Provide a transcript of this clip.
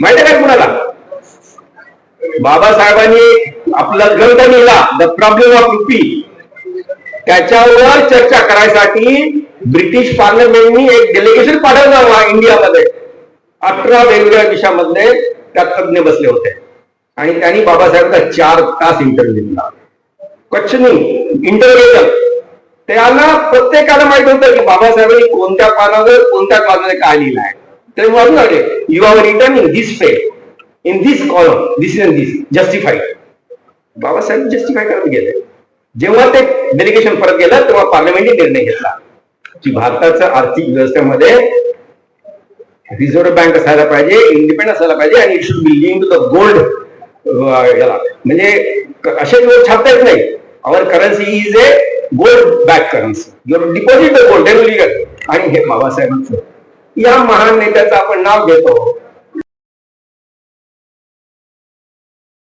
माहिती काय का कुणाला? बाबासाहेबांनी आपला ग्रंथ लिहिला द प्रॉब्लेम ऑफ रुपी त्याच्यावर चर्चा करायसाठी ब्रिटिश पार्लमेंटनी एक डेलिगेशन पाठवलं इंडियामध्ये. अठरा वेगवेगळ्या विषयामध्ये त्या तज्ज्ञ बसले होते. आणि त्यांनी बाबासाहेबांचा चार तास इंटरव्ह्यू दिला. क्वेश्चनिंग इंटरव्ह्युएशन त्याला प्रत्येकाला माहीत होतं की बाबासाहेबांनी कोणत्या पानावर कोणत्या पानावर काय लिहिलं आहे ते म्हणू लागले You are return in this pay in this column this in this justified Babasaheb justify करत गेले. जेव्हा ते डेलिगेशन परत गेलं तेव्हा पार्लमेंटने निर्णय घेतला. की भारताच्या आर्थिक व्यवस्थेमध्ये रिझर्व्ह बँक असायला पाहिजे इंडिपेंडन्स असायला पाहिजे आणि it should be link to the gold याला. म्हणजे असे लोक छापता येत नाही. Our currency is a gold back currency your deposit the gold आणि हे बाबासाहेबांचं या महान नेत्याचं आपण नाव घेतो.